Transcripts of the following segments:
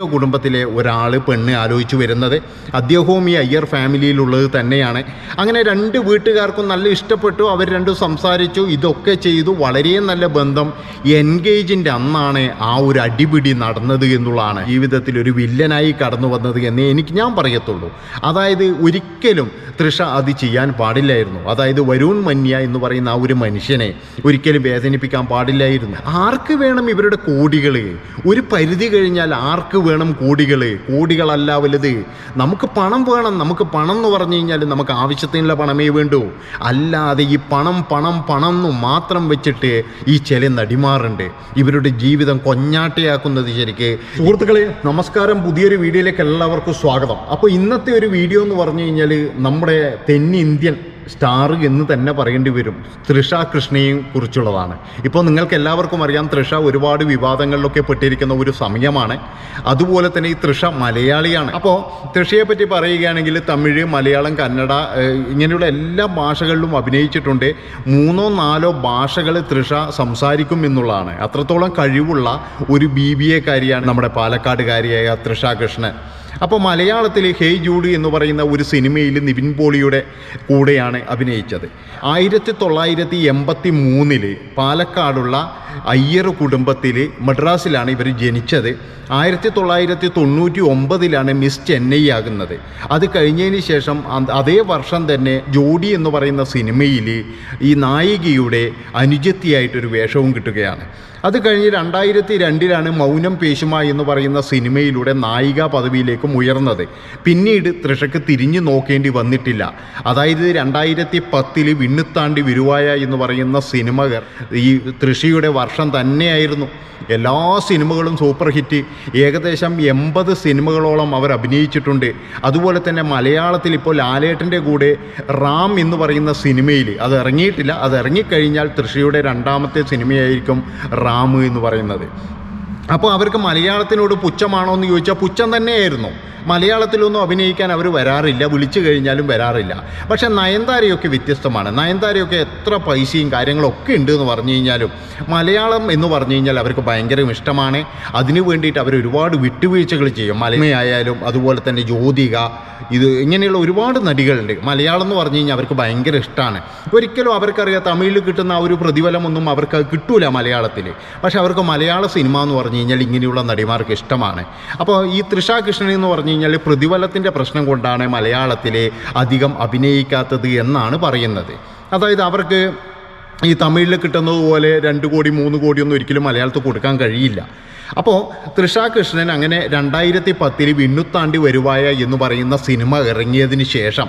കുടുംബത്തിലെ ഒരാൾ പെണ്ണ് ആലോചിച്ചു വരുന്നത്. അദ്ദേഹവും ഈ അയ്യർ ഫാമിലിയിലുള്ളത് തന്നെയാണ്. അങ്ങനെ രണ്ട് വീട്ടുകാർക്കും നല്ല ഇഷ്ടപ്പെട്ടു. അവർ രണ്ടും സംസാരിച്ചു. ഇതൊക്കെ ചെയ്തു. വളരെ നല്ല ബന്ധം. എൻഗേജിന്റെ അന്നാണ് ആ ഒരു അടിപിടി നടന്നത് എന്നുള്ളതാണ്. ജീവിതത്തിൽ ഒരു വില്ലനായി കടന്നു വന്നത് എന്നേ എനിക്ക് ഞാൻ പറയത്തുള്ളൂ. അതായത് ഒരിക്കലും തൃഷ അത് ചെയ്യാൻ പാടില്ലായിരുന്നു. അതായത് വരുൺ മന്യ എന്ന് പറയുന്ന ആ ഒരു മനുഷ്യനെ ഒരിക്കലും വേദനിപ്പിക്കാൻ പാടില്ലായിരുന്നു. ആർക്ക് വേണം ഇവരുടെ കോടികൾ ഒരു പരിധി കഴിഞ്ഞാൽ ആർക്ക് വേണം കോടികൾ കോടികളല്ല വലുത്. നമുക്ക് പണം വേണം. നമുക്ക് പണം എന്ന് പറഞ്ഞു കഴിഞ്ഞാൽ നമുക്ക് ആവശ്യത്തിനുള്ള പണമേ വേണ്ടൂ. അല്ലാതെ ഈ പണം പണം പണം എന്ന് മാത്രം വെച്ചിട്ട് ഈ ചില നടിമാറുണ്ട് ഇവരുടെ ജീവിതം കൊഞ്ഞാട്ടയാക്കുന്നത് ശരിക്ക്. സുഹൃത്തുക്കളെ നമസ്കാരം. പുതിയൊരു വീഡിയോയിലേക്ക് എല്ലാവർക്കും സ്വാഗതം. അപ്പോൾ ഇന്നത്തെ ഒരു വീഡിയോ എന്ന് പറഞ്ഞു കഴിഞ്ഞാൽ നമ്മുടെ തെന്നിന്ത്യൻ സ്റ്റാർ എന്ന് തന്നെ പറയേണ്ടി വരും. തൃഷ കൃഷ്ണയെ കുറിച്ചുള്ളതാണ്. ഇപ്പോൾ നിങ്ങൾക്ക് എല്ലാവർക്കും അറിയാം തൃഷ ഒരുപാട് വിവാദങ്ങളിലൊക്കെ പെട്ടിരിക്കുന്ന ഒരു സമയമാണ്. അതുപോലെ തന്നെ ഈ തൃഷ മലയാളിയാണ്. അപ്പോൾ തൃഷയെ പറ്റി പറയുകയാണെങ്കിൽ തമിഴ് മലയാളം കന്നഡ ഇങ്ങനെയുള്ള എല്ലാ ഭാഷകളിലും അഭിനയിച്ചിട്ടുണ്ട്. മൂന്നോ നാലോ ഭാഷകൾ തൃഷ സംസാരിക്കും എന്നുള്ളതാണ്. അത്രത്തോളം കഴിവുള്ള ഒരു ബി ബി എക്കാരിയാണ് നമ്മുടെ പാലക്കാടുകാരിയായ തൃഷ കൃഷ്ണൻ. അപ്പോൾ മലയാളത്തിൽ ഹേയ് ജൂഡ് എന്ന് പറയുന്ന ഒരു സിനിമയിൽ നിവിൻ പോളിയുടെ കൂടെയാണ് അഭിനയിച്ചത്. ആയിരത്തി തൊള്ളായിരത്തി എൺപത്തി മൂന്നിൽ പാലക്കാടുള്ള അയ്യർ കുടുംബത്തിൽ മദ്രാസിലാണ് ഇവർ ജനിച്ചത്. ആയിരത്തി തൊള്ളായിരത്തി തൊണ്ണൂറ്റി ഒമ്പതിലാണ് മിസ് ചെന്നൈ ആകുന്നത്. അത് കഴിഞ്ഞതിന് ശേഷം അതേ വർഷം തന്നെ ജോഡി എന്ന് പറയുന്ന സിനിമയിൽ ഈ നായികയുടെ അനുജത്തിയായിട്ടൊരു വേഷവും കിട്ടുകയാണ്. അത് കഴിഞ്ഞ് രണ്ടായിരത്തി രണ്ടിലാണ് മൗനം പേശുമ എന്ന് പറയുന്ന സിനിമയിലൂടെ നായിക പദവിയിലേക്കും ഉയർന്നത്. പിന്നീട് തൃഷയ്ക്ക് തിരിഞ്ഞു നോക്കേണ്ടി വന്നിട്ടില്ല. അതായത് രണ്ടായിരത്തി പത്തിൽ വിണ്ണുത്താണ്ടി വിരുവായ എന്ന് പറയുന്ന സിനിമകൾ ഈ തൃഷയുടെ വർഷം തന്നെയായിരുന്നു. എല്ലാ സിനിമകളും സൂപ്പർ ഹിറ്റ്. ഏകദേശം എൺപത് സിനിമകളോളം അവർ അഭിനയിച്ചിട്ടുണ്ട്. അതുപോലെ തന്നെ മലയാളത്തിൽ ഇപ്പോൾ ലാലേട്ടന്റെ കൂടെ റാം എന്ന് പറയുന്ന സിനിമയിൽ അത് ഇറങ്ങിയിട്ടില്ല. അത് ഇറങ്ങിക്കഴിഞ്ഞാൽ തൃഷയുടെ രണ്ടാമത്തെ സിനിമയായിരിക്കും റാം. എന്ന് പറയുന്നത്. അപ്പോൾ അവർക്ക് മലയാളത്തിനോട് പുച്ഛമാണോ എന്ന് ചോദിച്ചാൽ പുച്ഛം തന്നെയായിരുന്നു. മലയാളത്തിലൊന്നും അഭിനയിക്കാൻ അവർ വരാറില്ല വിളിച്ചു കഴിഞ്ഞാലും വരാറില്ല. പക്ഷെ നയൻതാരയൊക്കെ വ്യത്യസ്തമാണ്. നയൻതാരയൊക്കെ എത്ര പൈസയും കാര്യങ്ങളൊക്കെ ഉണ്ട് എന്ന് പറഞ്ഞു കഴിഞ്ഞാലും മലയാളം എന്ന് പറഞ്ഞു കഴിഞ്ഞാൽ അവർക്ക് ഭയങ്കര ഇഷ്ടമാണ്. അതിനു വേണ്ടിയിട്ട് അവർ ഒരുപാട് വിട്ടുവീഴ്ചകൾ ചെയ്യും. മലമയായാലും അതുപോലെ തന്നെ ജ്യോതിക ഇത് ഇങ്ങനെയുള്ള ഒരുപാട് നടികളുണ്ട്. മലയാളം എന്ന് പറഞ്ഞു കഴിഞ്ഞാൽ അവർക്ക് ഭയങ്കര ഇഷ്ടമാണ്. ഒരിക്കലും അവർക്കറിയാം തമിഴിൽ കിട്ടുന്ന ആ ഒരു പ്രതിഫലമൊന്നും അവർക്ക് കിട്ടൂല മലയാളത്തിൽ. പക്ഷെ അവർക്ക് മലയാള സിനിമ എന്ന് പറഞ്ഞു കഴിഞ്ഞാൽ ഇങ്ങനെയുള്ള നടിമാർക്ക് ഇഷ്ടമാണ്. അപ്പോൾ ഈ തൃഷ കൃഷ്ണൻ എന്ന് പറഞ്ഞു കഴിഞ്ഞാൽ പ്രതിഫലത്തിന്റെ പ്രശ്നം കൊണ്ടാണ് മലയാളത്തിലെ അധികം അഭിനയിക്കാത്തത് എന്നാണ് പറയുന്നത്. അതായത് അവർക്ക് ഈ തമിഴിൽ കിട്ടുന്നത് പോലെ രണ്ട് കോടി മൂന്ന് കോടിയൊന്നും ഒരിക്കലും മലയാളത്തിൽ കൊടുക്കാൻ കഴിയില്ല. അപ്പോൾ തൃഷ കൃഷ്ണൻ അങ്ങനെ രണ്ടായിരത്തി പത്തിൽ വിണ്ണുത്താണ്ടി വരുവായ എന്ന് പറയുന്ന സിനിമ ഇറങ്ങിയതിന് ശേഷം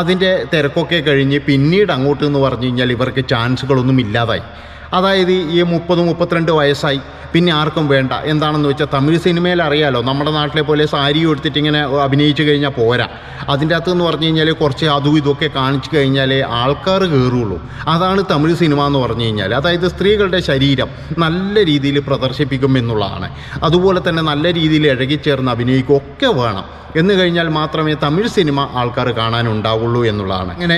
അതിന്റെ തിരക്കൊക്കെ കഴിഞ്ഞ് പിന്നീട് അങ്ങോട്ട് എന്ന് പറഞ്ഞു കഴിഞ്ഞാൽ ഇവർക്ക് ചാൻസുകളൊന്നും ഇല്ലാതായി. അതായത് ഈ മുപ്പത് മുപ്പത്തിരണ്ട് വയസ്സായി. പിന്നെ ആർക്കും വേണ്ട. എന്താണെന്ന് വെച്ചാൽ തമിഴ് സിനിമയിൽ അറിയാലോ നമ്മുടെ നാട്ടിലെ പോലെ സാരി എടുത്തിട്ട് ഇങ്ങനെ അഭിനയിച്ചു കഴിഞ്ഞാൽ പോരാ. അതിന്റെ അകത്ത് എന്ന് പറഞ്ഞു കഴിഞ്ഞാൽ കുറച്ച് അതും ഇതൊക്കെ കാണിച്ചു കഴിഞ്ഞാൽ ആൾക്കാർ കയറുള്ളൂ അതാണ് തമിഴ് സിനിമ എന്ന് പറഞ്ഞു കഴിഞ്ഞാൽ അതായത് സ്ത്രീകളുടെ ശരീരം നല്ല രീതിയിൽ പ്രദർശിപ്പിക്കും എന്നുള്ളതാണ്. അതുപോലെ തന്നെ നല്ല രീതിയിൽ ഇഴകിച്ചേർന്ന് അഭിനയിക്കും ഒക്കെ വേണം. എന്ന് കഴിഞ്ഞാൽ മാത്രമേ തമിഴ് സിനിമ ആൾക്കാർ കാണാനുണ്ടാവുള്ളൂ എന്നുള്ളതാണ്. അങ്ങനെ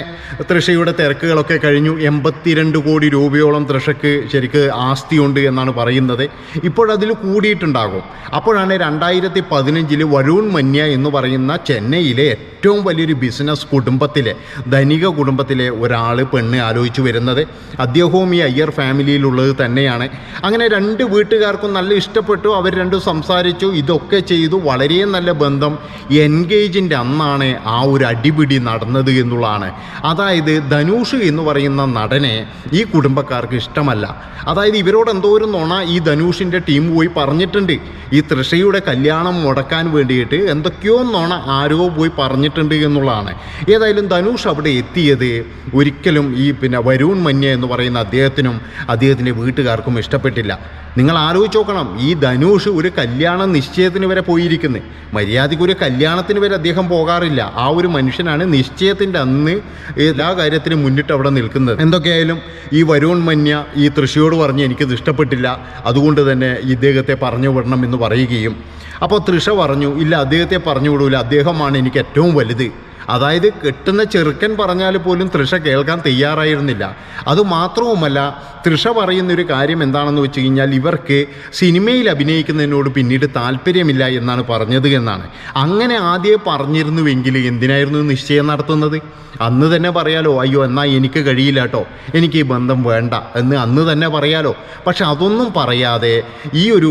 തൃഷയുടെ തിരക്കുകളൊക്കെ കഴിഞ്ഞു. എൺപത്തിരണ്ട് കോടി രൂപയോളം തൃഷയ്ക്ക് ശരിക്ക് ആസ്തിയുണ്ട് എന്നാണ് പറയുന്നത്. ഇപ്പോഴതിൽ കൂടിയിട്ടുണ്ടാകും. അപ്പോഴാണ് രണ്ടായിരത്തി പതിനഞ്ചിൽ വരുൺ മന്യ എന്ന് പറയുന്ന ചെന്നൈയിലെ ഏറ്റവും വലിയൊരു ബിസിനസ് കുടുംബത്തിലെ ധനിക കുടുംബത്തിലെ ഒരാൾ പെണ്ണ് ആലോചിച്ച് വരുന്നത് അദ്ദേഹവും ഈ അയ്യർ ഫാമിലിയിലുള്ളത് തന്നെയാണ്. അങ്ങനെ രണ്ട് വീട്ടുകാർക്കും നല്ല ഇഷ്ടപ്പെട്ടു അവർ രണ്ടും സംസാരിച്ചു ഇതൊക്കെ ചെയ്തു. വളരെ നല്ല ബന്ധം എൻഗേജിന്റെ അന്നാണ് ആ ഒരു അടിപിടി നടന്നത് എന്നുള്ളതാണ്. അതായത് ധനുഷ് എന്ന് പറയുന്ന നടനെ ഈ കുടുംബക്കാർക്ക് ഇഷ്ടമല്ല. അതായത് ഇവരോട് എന്തോ ഒരു നുണ ഈ ധനുഷിന്റെ ടീം പോയി പറഞ്ഞിട്ടുണ്ട്. ഈ തൃഷയുടെ കല്യാണം മുടക്കാൻ വേണ്ടിയിട്ട് എന്തൊക്കെയോ നുണ ആരോ പോയി പറഞ്ഞിട്ടുണ്ട്. എന്നുള്ളതാണ്. ഏതായാലും ധനുഷ് അവിടെ എത്തിയത് ഒരിക്കലും ഈ പിന്നെ വരുൺ മന്യ എന്ന് പറയുന്ന അദ്ദേഹത്തിനും അദ്ദേഹത്തിന്റെ വീട്ടുകാർക്കും ഇഷ്ടപ്പെട്ടില്ല. നിങ്ങൾ ആലോചിച്ച് നോക്കണം ഈ ധനുഷ് ഒരു കല്യാണ നിശ്ചയത്തിന് വരെ പോയിരിക്കുന്നത് മര്യാദയ്ക്ക് ഒരു കല്യാണത്തിന് വരെ അദ്ദേഹം പോകാറില്ല. ആ ഒരു മനുഷ്യനാണ് നിശ്ചയത്തിന്റെ അന്ന് എല്ലാ കാര്യത്തിനും മുന്നിട്ട് അവിടെ നിൽക്കുന്നത്. എന്തൊക്കെയായാലും ഈ വരുൺ മന്യ ഈ തൃശ്ശിയോട് പറഞ്ഞ് എനിക്കിത് ഇഷ്ടപ്പെട്ടില്ല. അതുകൊണ്ട് തന്നെ ഇദ്ദേഹത്തെ പറഞ്ഞു വിടണം എന്ന് പറയുകയും അപ്പോൾ തൃഷ പറഞ്ഞു ഇല്ല അദ്ദേഹത്തെ പറഞ്ഞു വിടൂല അദ്ദേഹമാണ് എനിക്ക് ഏറ്റവും വലുത്. അതായത് കെട്ടുന്ന ചെറുക്കൻ പറഞ്ഞാൽ പോലും തൃഷ കേൾക്കാൻ തയ്യാറായിരുന്നില്ല. അതുമാത്രവുമല്ല തൃഷ പറയുന്നൊരു കാര്യം എന്താണെന്ന് വെച്ച് കഴിഞ്ഞാൽ ഇവർക്ക് സിനിമയിൽ അഭിനയിക്കുന്നതിനോട് പിന്നീട് താല്പര്യമില്ല എന്നാണ് പറഞ്ഞത് എന്നാണ്. അങ്ങനെ ആദ്യമേ പറഞ്ഞിരുന്നുവെങ്കിൽ എന്തിനായിരുന്നു നിശ്ചയം നടത്തുന്നത്? അന്ന് തന്നെ പറയാലോ അയ്യോ എന്നാൽ എനിക്ക് കഴിയില്ല കേട്ടോ. എനിക്ക് ഈ ബന്ധം വേണ്ട എന്ന് അന്ന് തന്നെ പറയാലോ. പക്ഷെ അതൊന്നും പറയാതെ ഈ ഒരു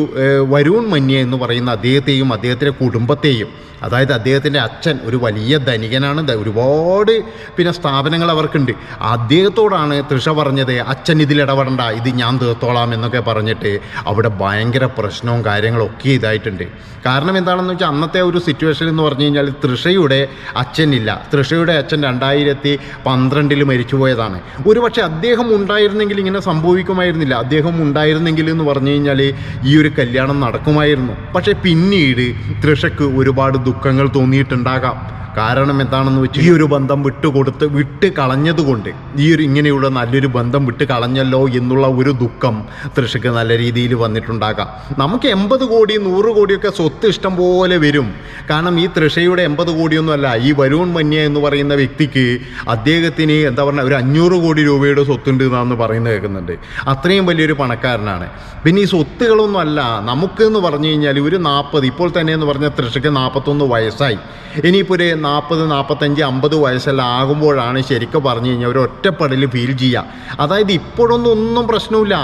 വരുൺ മന്യ എന്ന് പറയുന്ന അദ്ദേഹത്തെയും അദ്ദേഹത്തിന്റെ കുടുംബത്തെയും അതായത് അദ്ദേഹത്തിന്റെ അച്ഛൻ ഒരു വലിയ ധനികനാണ്. ഒരുപാട് പിന്നെ സ്ഥാപനങ്ങൾ അവർക്കുണ്ട്. അദ്ദേഹത്തോടാണ് തൃഷ പറഞ്ഞത് അച്ഛൻ ഇതിൽ ഇടപെടണ്ട ഇത് ഞാൻ തീർത്തോളാം എന്നൊക്കെ പറഞ്ഞിട്ട് അവിടെ ഭയങ്കര പ്രശ്നവും കാര്യങ്ങളും ഒക്കെ ഇതായിട്ടുണ്ട്. കാരണം എന്താണെന്ന് വെച്ചാൽ അന്നത്തെ ഒരു സിറ്റുവേഷൻ എന്ന് പറഞ്ഞു കഴിഞ്ഞാൽ തൃഷയുടെ അച്ഛനില്ല. തൃഷയുടെ അച്ഛൻ രണ്ടായിരത്തി പന്ത്രണ്ടിൽ മരിച്ചുപോയതാണ്. ഒരുപക്ഷെ അദ്ദേഹം ഉണ്ടായിരുന്നെങ്കിൽ ഇങ്ങനെ സംഭവിക്കുമായിരുന്നില്ല. അദ്ദേഹം ഉണ്ടായിരുന്നെങ്കിൽ എന്ന് പറഞ്ഞു കഴിഞ്ഞാൽ ഈ ഒരു കല്യാണം നടക്കുമായിരുന്നു. പക്ഷേ പിന്നീട് തൃഷയ്ക്ക് ഒരുപാട് ദുഃഖങ്ങൾ തോന്നിയിട്ടുണ്ടാകാം. കാരണം എന്താണെന്ന് വെച്ചാൽ ഈ ഒരു ബന്ധം വിട്ടുകൊടുത്ത് വിട്ട് കളഞ്ഞതുകൊണ്ട് ഈ ഒരു ഇങ്ങനെയുള്ള നല്ലൊരു ബന്ധം വിട്ട് കളഞ്ഞല്ലോ എന്നുള്ള ഒരു ദുഃഖം തൃഷയ്ക്ക് നല്ല രീതിയിൽ വന്നിട്ടുണ്ടാകാം. നമുക്ക് എൺപത് കോടി നൂറ് കോടിയൊക്കെ സ്വത്ത് ഇഷ്ടം പോലെ വരും. കാരണം ഈ തൃഷയുടെ എൺപത് കോടിയൊന്നുമല്ല ഈ വരുൺ മന്യ എന്ന് പറയുന്ന വ്യക്തിക്ക് അദ്ദേഹത്തിന് എന്താ പറയുക ഒരു അഞ്ഞൂറ് കോടി രൂപയുടെ സ്വത്തുണ്ട് എന്നാന്ന് പറയുന്നത് കേൾക്കുന്നുണ്ട്. അത്രയും വലിയൊരു പണക്കാരനാണ്. പിന്നെ ഈ സ്വത്തുകളൊന്നും അല്ല നമുക്ക് എന്ന് പറഞ്ഞു കഴിഞ്ഞാൽ ഒരു നാൽപ്പത് ഇപ്പോൾ തന്നെ എന്ന് പറഞ്ഞാൽ തൃഷയ്ക്ക് നാൽപ്പത്തൊന്ന് വയസ്സായി. ഇനിയിപ്പോൾ ഒരു നാൽപ്പത് നാൽപ്പത്തഞ്ച് അമ്പത് വയസ്സെല്ലാം ആകുമ്പോഴാണ് ശരിക്കും പറഞ്ഞു കഴിഞ്ഞാൽ ഒരു ഒറ്റപ്പെടൽ ഫീൽ ചെയ്യുക അതായത് ഇപ്പോഴൊന്നും ഒന്നും പ്രശ്നമില്ല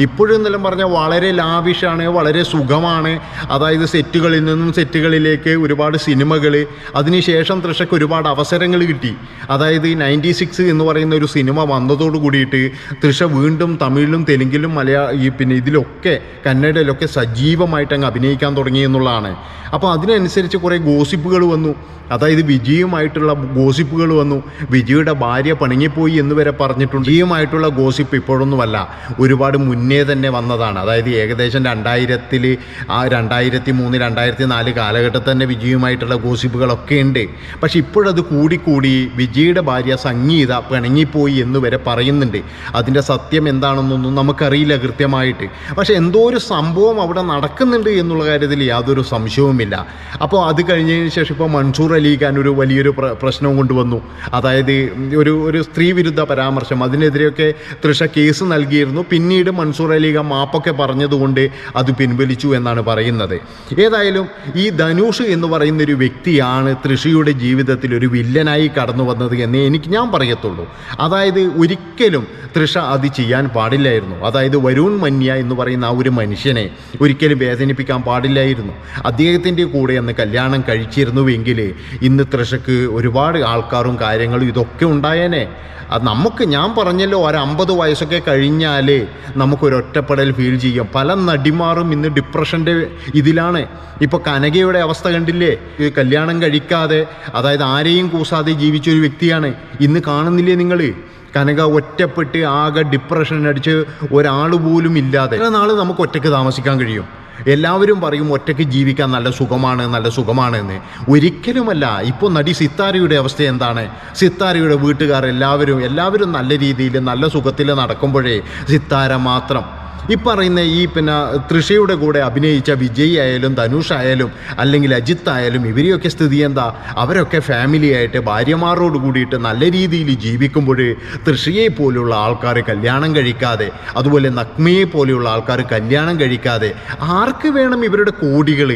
ഇപ്പോഴും എന്നെല്ലാം പറഞ്ഞാൽ വളരെ ലാവിഷാണ് വളരെ സുഖമാണ്. അതായത് സെറ്റുകളിൽ നിന്നും സെറ്റുകളിലേക്ക് ഒരുപാട് സിനിമകൾ അതിനുശേഷം തൃഷയ്ക്ക് ഒരുപാട് അവസരങ്ങൾ കിട്ടി. അതായത് നയന്റി സിക്സ് എന്ന് പറയുന്ന ഒരു സിനിമ വന്നതോട് കൂടിയിട്ട് തൃഷ വീണ്ടും തമിഴിലും തെലുങ്കിലും മലയാള ഈ പിന്നെ ഇതിലൊക്കെ കന്നഡയിലൊക്കെ സജീവമായിട്ട് അങ്ങ് അഭിനയിക്കാൻ തുടങ്ങി എന്നുള്ളതാണ്. അപ്പോൾ അതിനനുസരിച്ച് കുറേ ഗോസിപ്പുകൾ വന്നു. അതായത് വിജയുമായിട്ടുള്ള ഗോസിപ്പുകൾ വന്നു. വിജയുടെ ഭാര്യ പണങ്ങിപ്പോയി എന്ന് വരെ പറഞ്ഞിട്ടുണ്ട്. വിജയുമായിട്ടുള്ള ഗോസിപ്പ് ഇപ്പോഴൊന്നുമല്ല. ഒരുപാട് മുന്നേ തന്നെ വന്നതാണ്. അതായത് ഏകദേശം രണ്ടായിരത്തിൽ ആ രണ്ടായിരത്തി മൂന്ന് രണ്ടായിരത്തി നാല് കാലഘട്ടത്തിൽ തന്നെ വിജയുമായിട്ടുള്ള ഗോസിപ്പുകളൊക്കെ ഉണ്ട്. പക്ഷെ ഇപ്പോഴത് കൂടിക്കൂടി വിജയുടെ ഭാര്യ സംഗീത പിണങ്ങിപ്പോയി എന്ന് വരെ പറയുന്നുണ്ട്. അതിന്റെ സത്യം എന്താണെന്നൊന്നും നമുക്കറിയില്ല കൃത്യമായിട്ട്. പക്ഷേ എന്തോ ഒരു സംഭവം അവിടെ നടക്കുന്നുണ്ട് എന്നുള്ള കാര്യത്തിൽ യാതൊരു സംശയവുമില്ല. അപ്പോൾ അത് കഴിഞ്ഞതിന് ശേഷം ഇപ്പോൾ മൻസൂർ അലി ഖാൻ ഒരു വലിയൊരു പ്ര പ്രശ്നവും കൊണ്ടുവന്നു. അതായത് ഒരു ഒരു സ്ത്രീ വിരുദ്ധ പരാമർശം. അതിനെതിരെയൊക്കെ തൃഷ കേസ് നൽകിയിരുന്നു. പിന്നീട് മൻസൂർ അലി മാപ്പൊക്കെ പറഞ്ഞതുകൊണ്ട് അത് പിൻവലിച്ചു എന്നാണ് പറയുന്നത്. ഏതായാലും ഈ ധനുഷ് എന്ന് പറയുന്ന ഒരു വ്യക്തിയാണ് തൃഷയുടെ ജീവിതത്തിൽ ഒരു വില്ലനായി കടന്നു വന്നത് എന്നേ എനിക്ക് ഞാൻ പറയത്തുള്ളൂ. അതായത് ഒരിക്കലും തൃഷ അത് ചെയ്യാൻ പാടില്ലായിരുന്നു. അതായത് വരുൺ മന്യ എന്ന് പറയുന്ന ആ ഒരു മനുഷ്യനെ ഒരിക്കലും വേദനിപ്പിക്കാൻ പാടില്ലായിരുന്നു. അദ്ദേഹത്തിന്റെ കൂടെ അന്ന് കല്യാണം കഴിച്ചിരുന്നുവെങ്കിൽ ഇന്ന് തൃഷക്ക് ഒരുപാട് ആൾക്കാരും കാര്യങ്ങളും ഇതൊക്കെ ഉണ്ടായേനെ. അത് നമുക്ക് ഞാൻ പറഞ്ഞല്ലോ ഒരു അമ്പത് വയസ്സൊക്കെ കഴിഞ്ഞാൽ നമുക്കൊരു ഒറ്റപ്പെടൽ ഫീൽ ചെയ്യും. പല നടിമാറും ഇന്ന് ഡിപ്രഷന്റെ ഇതിലാണ്. ഇപ്പോൾ കനകയുടെ അവസ്ഥ കണ്ടില്ലേ? കല്യാണം കഴിക്കാതെ അതായത് ആരെയും കൂസാതെ ജീവിച്ചൊരു വ്യക്തിയാണ്. ഇന്ന് കാണുന്നില്ലേ നിങ്ങൾ കനക ഒറ്റപ്പെട്ട് ആകെ ഡിപ്രഷൻ അടിച്ച് ഒരാൾ പോലും ഇല്ലാതെ. നാൾ നമുക്ക് ഒറ്റയ്ക്ക് താമസിക്കാൻ കഴിയും. എല്ലാവരും പറയും ഒറ്റയ്ക്ക് ജീവിക്കാൻ നല്ല സുഖമാണ് നല്ല സുഖമാണ് എന്ന് ഒരിക്കലുമല്ല ഇപ്പോൾ നടി സിത്താരയുടെ അവസ്ഥ എന്താണ്? സിത്താരയുടെ വീട്ടുകാർ എല്ലാവരും എല്ലാവരും നല്ല രീതിയിൽ നല്ല സുഖത്തിൽ നടക്കുമ്പോഴേ സിത്താര മാത്രം ഈ പറയുന്ന ഈ പിന്നെ തൃഷയുടെ കൂടെ അഭിനയിച്ച വിജയ് ആയാലും ധനുഷ് ആയാലും അല്ലെങ്കിൽ അജിത്ത് ആയാലും ഇവരെയൊക്കെ സ്ഥിതി എന്താ? അവരൊക്കെ ഫാമിലി ആയിട്ട് ഭാര്യമാരോട് കൂടിയിട്ട് നല്ല രീതിയിൽ ജീവിക്കുമ്പോൾ തൃഷയെ പോലുള്ള ആൾക്കാർ കല്യാണം കഴിക്കാതെ അതുപോലെ നഗ്മയെ പോലെയുള്ള ആൾക്കാർ കല്യാണം കഴിക്കാതെ ആർക്ക് വേണം ഇവരുടെ കോടികൾ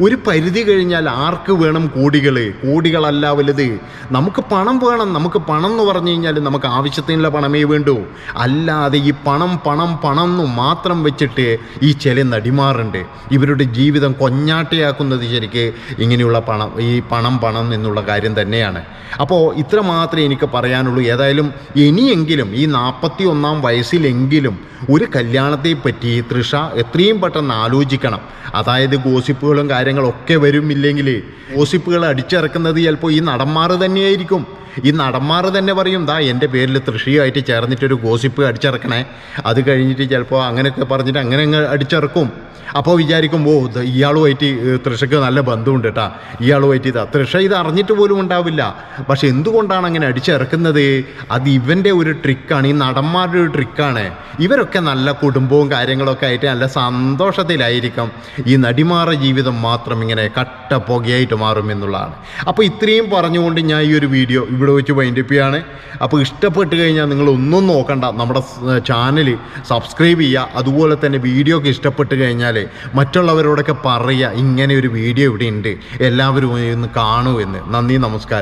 ഒരു പരിധി കഴിഞ്ഞാൽ ആർക്ക് വേണം കോടികൾ കോടികളല്ല വലുത്. നമുക്ക് പണം വേണം നമുക്ക് പണം എന്ന് പറഞ്ഞു കഴിഞ്ഞാൽ നമുക്ക് ആവശ്യത്തിനുള്ള പണമേ വേണ്ടൂ. അല്ലാതെ ഈ പണം പണം പണം എന്ന് വെച്ചിട്ട് ഈ ചില നടിമാറുണ്ട്. ഇവരുടെ ജീവിതം കൊഞ്ഞാട്ടയാക്കുന്നത് ശരിക്ക് ഇങ്ങനെയുള്ള പണം ഈ പണം പണം എന്നുള്ള കാര്യം തന്നെയാണ്. അപ്പോൾ ഇത്ര മാത്രമേ എനിക്ക് പറയാനുള്ളൂ. ഏതായാലും ഇനിയെങ്കിലും ഈ നാൽപ്പത്തി ഒന്നാം വയസ്സിലെങ്കിലും ഒരു കല്യാണത്തെ പറ്റി തൃഷ എത്രയും പെട്ടെന്ന് ആലോചിക്കണം. അതായത് ഗോസിപ്പുകളും കാര്യങ്ങളൊക്കെ വരുമില്ലെങ്കിൽ ഗോസിപ്പുകൾ അടിച്ചിറക്കുന്നത് ചിലപ്പോൾ ഈ നടന്മാർ തന്നെയായിരിക്കും. ഈ നടന്മാർ തന്നെ പറയും ദാ എന്റെ പേരിൽ തൃഷിയുമായിട്ട് ചേർന്നിട്ടൊരു ഗോസിപ്പ് അടിച്ചിറക്കണേ. അത് കഴിഞ്ഞിട്ട് ചിലപ്പോൾ അങ്ങനെയൊക്കെ പറഞ്ഞിട്ട് അങ്ങനെ അങ്ങ് അടിച്ചിറക്കും. അപ്പോൾ വിചാരിക്കും ഓ ഇയാളുമായിട്ട് തൃഷയ്ക്ക് നല്ല ബന്ധമുണ്ട് കേട്ടാ ഇയാളുമായിട്ട് ഇതാ തൃഷ ഇത് അറിഞ്ഞിട്ട് പോലും ഉണ്ടാവില്ല. പക്ഷെ എന്തുകൊണ്ടാണ് അങ്ങനെ അടിച്ചിറക്കുന്നത്? അത് ഇവന്റെ ഒരു ട്രിക്കാണ് ഈ നടന്മാരുടെ ഒരു ട്രിക്കാണ്. ഇവരൊക്കെ നല്ല കുടുംബവും കാര്യങ്ങളൊക്കെ ആയിട്ട് നല്ല സന്തോഷത്തിലായിരിക്കും. ഈ നടിമാറ ജീവിതം മാത്രം ഇങ്ങനെ കട്ട പുകയായിട്ട് മാറും എന്നുള്ളതാണ്. അപ്പോൾ ഇത്രയും പറഞ്ഞുകൊണ്ട് ഞാൻ ഈ ഒരു വീഡിയോ ഇവിടെ വെച്ച് വൈൻഡപ്പ് ചെയ്യാണ്. അപ്പോൾ ഇഷ്ടപ്പെട്ട് കഴിഞ്ഞാൽ നിങ്ങൾ ഒന്നും നോക്കണ്ട. നമ്മുടെ ചാനൽ സബ്സ്ക്രൈബ് ചെയ്യുക. അതുപോലെ തന്നെ വീഡിയോ ഒക്കെ ഇഷ്ടപ്പെട്ട് കഴിഞ്ഞാൽ മറ്റുള്ളവരോടൊക്കെ പറയുക ഇങ്ങനെ ഒരു വീഡിയോ ഇവിടെ ഉണ്ട്. എല്ലാവരും ഇന്ന് കാണൂ എന്ന്. നന്ദി നമസ്കാരം.